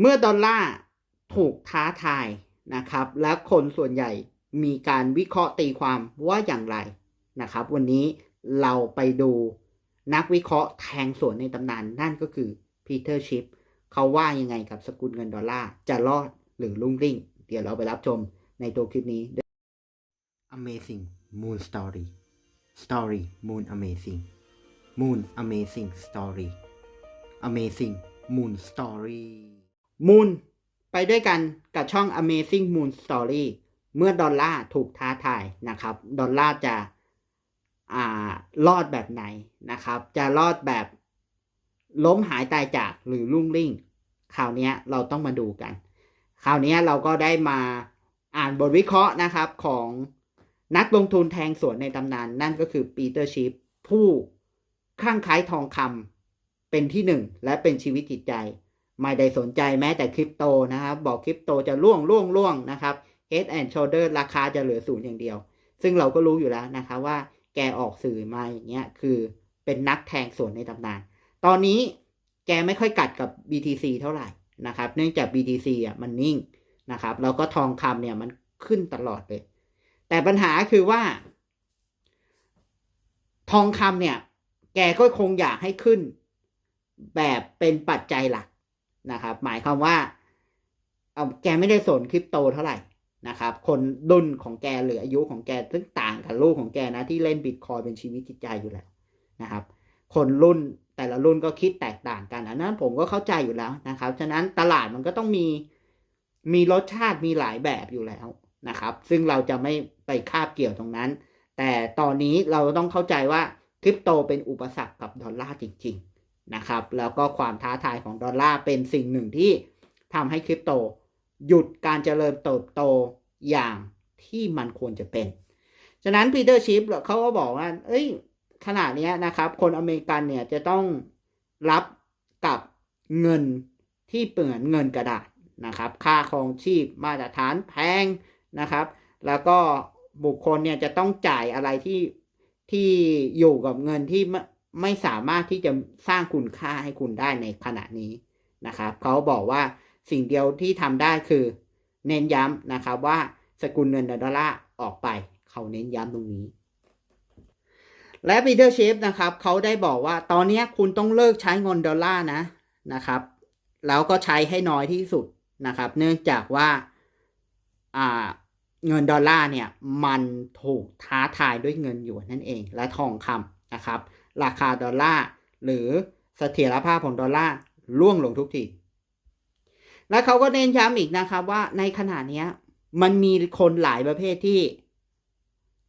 เมื่อดอลลาร์ถูกท้าทายนะครับ และคนส่วนใหญ่มีการวิเคราะห์ตีความว่าอย่างไรนะครับ วันนี้เราไปดูนักวิเคราะห์แทงสวนในตำนานนั่นก็คือพีเตอร์ชิปเขาว่ายังไงกับสกุลเงินดอลลาร์จะรอดหรือลุ่งริ่ง เดี๋ยวเราไปรับชมในตัวคลิปนี้ Amazing Moon Story Story Moon Amazing Moon Amazing Story Amazing Moon Story Moon ไปด้วยกันกับช่อง Amazing Moon Story เมื่อดอลลาร์ถูกท้าทายนะครับ ดอลลาร์จะอ่ารอดแบบไหนนะครับ จะรอดแบบล้มหายตายจากหรือลุ่งริ่งคราวนี้เราต้องมาดูกัน คราวนี้เราก็ได้มาอ่านบทวิเคราะห์นะครับของนักลงทุนแทงสวนในตำนาน นั่นก็คือปีเตอร์ชิปผู้คลั่งคล้ทองคำเป็นที่หนึ่งและเป็นชีวิตจิตใจ ไม่ได้สนใจแม้แต่คริปโตนะครับ บอกคริปโตจะล่วงล่วงล่วงนะครับ Head and Shoulder ราคาจะเหลือศูนย์อย่างเดียว ซึ่งเราก็รู้อยู่แล้วนะครับว่าแกออกสื่อมาอย่างเงี้ยคือเป็นนักแทงส่วนในตำนาน ตอนนี้แกไม่ค่อยกัดกับ BTC เท่าไหร่นะครับ เนื่องจาก BTC อะมันนิ่งนะครับแล้วก็ทองคำเนี่ยมันขึ้นตลอดเลย แต่ปัญหาคือว่า ทองคำเนี่ย แกก็คงอยากให้ขึ้น แบบเป็นปัจจัยหลัก นะครับ หมายความว่าเอาแกไม่ได้สนคริปโตเท่าไหร่นะครับ คนรุ่นของแกหรืออายุของแกซึ่งต่างกับลูกของแกนะที่เล่นบิตคอยเป็นชีวิตจิตใจอยู่แล้วนะครับ คนรุ่นแต่ละรุ่นก็คิดแตกต่างกันอันนั้นผมก็เข้าใจอยู่แล้วนะครับ ฉะนั้นตลาดมันก็ต้องมีมีรสชาติมีหลายแบบอยู่แล้วนะครับ ซึ่งเราจะไม่ไปคาบเกี่ยวตรงนั้น แต่ตอนนี้เราต้องเข้าใจว่าคริปโตเป็นอุปสรรคกับดอลลาร์จริง ๆ นะครับ แล้วก็ความท้าทายของดอลลาร์เป็นสิ่งหนึ่งที่ทำให้คริปโต หยุดการเจริญเติบโตอย่างที่มันควรจะเป็น ฉะนั้นปีเตอร์ชิปเขาก็บอกว่า เอ้ย ขณะนี้นะครับ คนอเมริกันเนี่ยจะต้องรับกับเงินที่เปมือนเงินกระดาษนะครับ ค่าครองชีพมาตรฐานแพงนะครับ แล้วก็บุคคลเนี่ยจะต้องจ่ายอะไรที่ที่อยู่กับเงินที่ ไม่สามารถที่จะสร้างคุณค่าให้คุณได้ในขณะนี้นะครับเขาบอกว่าสิ่งเดียวที่ทำได้คือ เน้นย้ำนะครับว่าสกุลเงินดอลลาร์ออกไป เขาเน้นย้ำตรงนี้ และปีเตอร์เชฟนะครับเขาได้บอกว่าตอนนี้คุณต้องเลิกใช้เงินดอลลาร์นะนะครับแล้วก็ใช้ให้น้อยที่สุดนะครับ เนื่องจากว่าอ่าเงินดอลลาร์เนี่ยมันถูกท้าทายด้วยเงินหยวนนั่นเอง และทองคำนะครับ ราคาดอลลาร์หรือเสถียรภาพของดอลลาร์ร่วงลงทุกที และเขาก็เน้นย้ำอีกนะครับว่าในขณะนี้มันมีคนหลายประเภทที่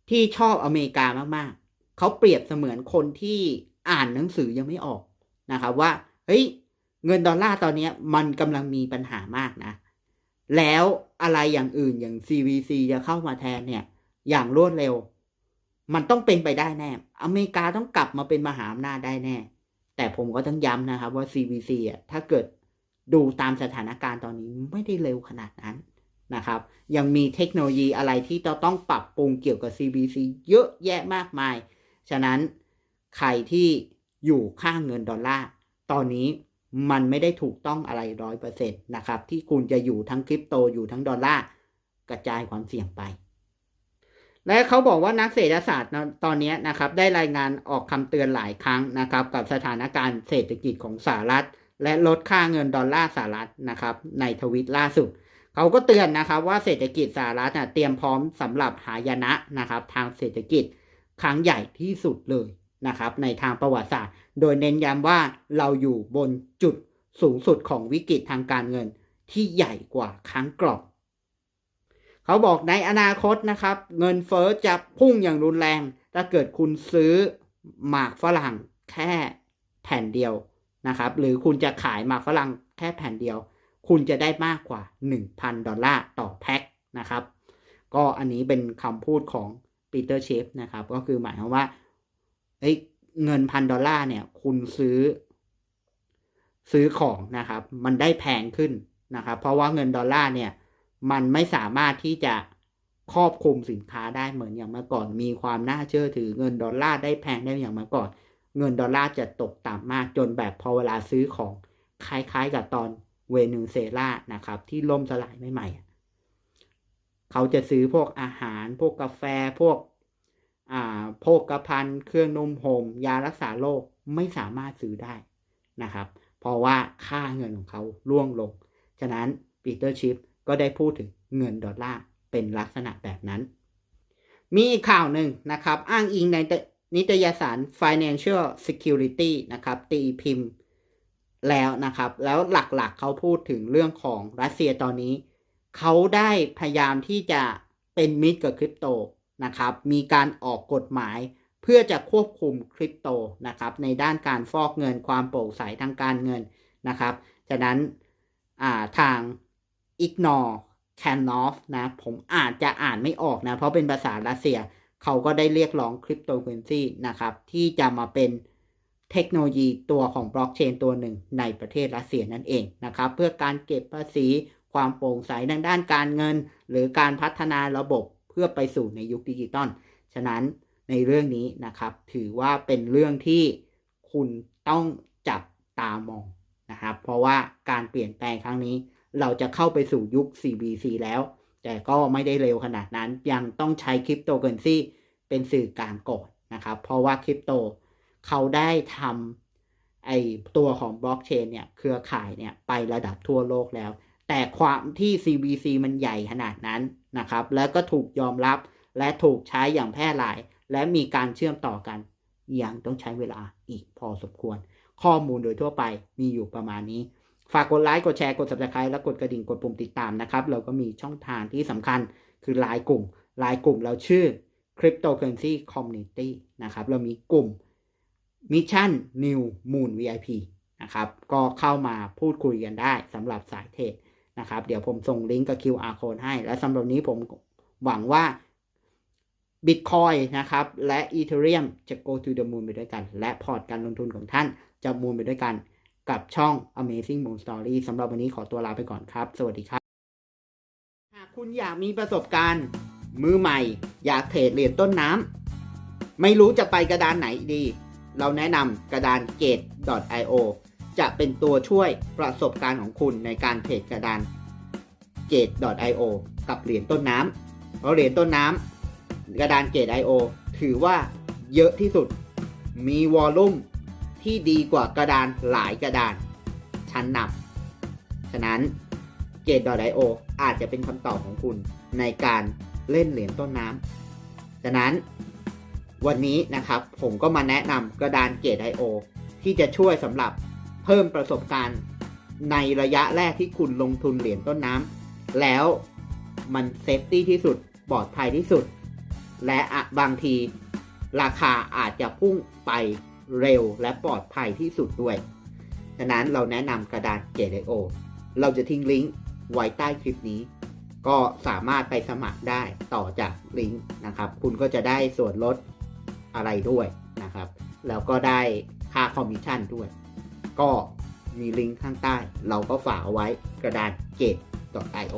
ที่ชอบอเมริกามากๆ เขาเปรียบเสมือนคนที่อ่านหนังสือยังไม่ออกนะครับว่าเฮ้ยเงินดอลลาร์ตอนนี้มันกำลังมีปัญหามากนะ แล้วอะไรอย่างอื่นอย่าง CVC จะเข้ามาแทนเนี่ย อย่างรวดเร็ว มันต้องเป็นไปได้แน่ อเมริกาต้องกลับมาเป็นมหาอำนาจได้แน่ แต่ผมก็ต้องย้ำนะครับว่า CVC อะถ้าเกิดดูตามสถานการณ์ตอนนี้ไม่ได้เร็วขนาดนั้นนะครับ ยังมีเทคโนโลยีอะไรที่เราต้องปรับปรุงเกี่ยวกับ CBC เยอะแยะมากมาย ฉะนั้นใครที่อยู่ข้างเงินดอลลาร์ ตอนนี้มันไม่ได้ถูกต้องอะไรร้อยเปอร์เซ็นต์นะครับ ที่คุณจะอยู่ทั้งคริปโตอยู่ทั้งดอลลาร์กระจายความเสี่ยงไป และเขาบอกว่านักเศรษฐศาสตร์ตอนนี้นะครับได้รายงานออกคำเตือนหลายครั้งนะครับกับสถานการณ์เศรษฐกิจของสหรัฐ และลดค่าเงินดอลลาร์สหรัฐนะครับในทวิตล่าสุดเขาก็เตือนนะครับว่าเศรษฐกิจสหรัฐเตรียมพร้อมสำหรับหายนะนะครับทางเศรษฐกิจครั้งใหญ่ที่สุดเลยนะครับในทางประวัติศาสตร์ โดยเน้นย้ำว่าเราอยู่บนจุดสูงสุดของวิกฤตทางการเงินที่ใหญ่กว่าครั้งก่อน เขาบอกในอนาคตนะครับ เงินเฟอ้อจะพุ่งอย่างรุนแรง ถ้าเกิดคุณซื้อหมากฝรั่งแค่แผ่นเดียวนะครับ หรือคุณจะขายหมากฝรั่งแค่แผ่นเดียว คุณจะได้มากกว่า 1,000 ดอลลาร์ต่อแพ็คนะครับ ก็อันนี้เป็นคำพูดของปีเตอร์เชฟนะครับ ก็คือหมายความว่าเงินพันดอลลาร์เนี่ย คุณซื้อ ซื้อของนะครับ มันได้แพงขึ้นนะครับ เพราะว่าเงินดอลลาร์เนี่ย มันไม่สามารถที่จะครอบคลุมสินค้าได้เหมือนอย่างเมื่อก่อน มีความน่าเชื่อถือเงินดอลลาร์ได้แพงได้อย่างเมื่อก่อน เงินดอลลาร์จะตกต่ำมากจนแบบพอเวลาซื้อของคล้ายๆ กับตอนเวเนซุเอลานะครับ ที่ล่มสลายใหม่ๆเขาจะซื้อพวกอาหาร พวกกาแฟพวกอ่าโภคภัณฑ์เครื่องนุ่มห่มยารักษาโรคไม่สามารถซื้อได้นะครับ เพราะว่าค่าเงินของเขาร่วงลง ฉะนั้นปีเตอร์ชิฟ ก็ได้พูดถึงเงินดอลลาร์เป็นลักษณะแบบนั้น มีอีกข่าวหนึ่งนะครับ อ้างอิงในนิตยสาร Financial Security นะครับตีพิมพ์แล้วนะครับ แล้วหลักๆเขาพูดถึงเรื่องของรัสเซียตอนนี้ เขาได้พยายามที่จะเป็นมิตรกับคริปโตนะครับ มีการออกกฎหมายเพื่อจะควบคุมคริปโตนะครับ ในด้านการฟอกเงินความโปร่งใสทางการเงินนะครับ ฉะนั้นาทาง ignore Canov นะ ผมอาจจะอ่านไม่ออกนะ เพราะเป็นภาษารัสเซีย เขาก็ได้เรียกร้องคริปโตเคอเรนซีนะครับ ที่จะมาเป็นเทคโนโลยีตัวของบล็อกเชนตัวหนึ่งในประเทศรัสเซียนั่นเองนะครับ เพื่อการเก็บภาษีความโปร่งใสทางด้านการเงิน หรือการพัฒนาระบบเพื่อไปสู่ในยุคดิจิตอลฉะนั้นในเรื่องนี้นะครับ ถือว่าเป็นเรื่องที่คุณต้องจับตามองนะครับ เพราะว่าการเปลี่ยนแปลงครั้งนี้ เราจะเข้าไปสู่ยุค CBC แล้ว แต่ก็ไม่ได้เร็วขนาดนั้น ยังต้องใช้คริปโตเคอเรนซีเป็นสื่อกลางก่อนนะครับ เพราะว่าคริปโตเขาได้ทำไอตัวของบล็อกเชนเนี่ย เครือข่ายเนี่ย ไประดับทั่วโลกแล้ว แต่ความที่ CBC มันใหญ่ขนาดนั้นนะครับ แล้วก็ถูกยอมรับและถูกใช้อย่างแพร่หลาย และมีการเชื่อมต่อกันยังต้องใช้เวลาอีกพอสมควร ข้อมูลโดยทั่วไปมีอยู่ประมาณนี้ ฝากกดไลค์กดแชร์กด subscribe และกดกระดิ่งกดปุ่มติดตามนะครับ เราก็มีช่องทางที่สำคัญคือไลน์กลุ่มไลน์กลุ่มเราชื่อ Cryptocurrency Community นะครับ เรามีกลุ่ม Mission New Moon VIP นะครับ ก็เข้ามาพูดคุยกันได้สำหรับสายเทรดนะครับ เดี๋ยวผมส่งลิงก์กับ QR code ให้ และสำหรับนี้ผมหวังว่า Bitcoin นะครับ และ Ethereum จะ go to the moon ไปด้วยกัน และพอร์ตการลงทุนของท่านจะมูนไปด้วยกัน กับช่อง Amazing Moon Story สำหรับวันนี้ขอตัวลาไปก่อนครับ สวัสดีครับ หากคุณอยากมีประสบการณ์ มือใหม่ อยากเทรดเหรียญต้นน้ำไม่รู้จะไปกระดานไหนดี เราแนะนำกระดาน gate.io จะเป็นตัวช่วยประสบการณ์ของคุณในการเทรดกระดาน gate.io กับเหรียญต้นน้ำเพราะเหรียญต้นน้ำกระดาน gate.io ถือว่าเยอะที่สุด มีวอลลุ่ม ที่ดีกว่ากระดานหลายกระดาน ชั้นนำฉะนั้น Gate.io ออาจจะเป็นคำตอบของคุณในการเล่นเหรียญต้นน้ำฉะนั้นวันนี้นะครับผมก็มาแนะนำกระดาน Gate.io ที่จะช่วยสำหรับเพิ่มประสบการณ์ในระยะแรกที่คุณลงทุนเหรียญต้นน้ำแล้วมันเซฟตี้ที่สุดปลอดภัยที่สุด และะบางทีราคาอาจจะพุ่งไป เร็วและปลอดภัยที่สุดด้วยฉะนั้นเราแนะนำกระดาน Gate.io เราจะทิ้งลิงก์ไว้ใต้คลิปนี้ ก็สามารถไปสมัครได้ต่อจากลิงก์นะครับ คุณก็จะได้ส่วนลดอะไรด้วยนะครับ แล้วก็ได้ค่าคอมมิชชั่นด้วย ก็มีลิงก์ข้างใต้ เราก็ฝากเอาไว้กระดาน Gate.io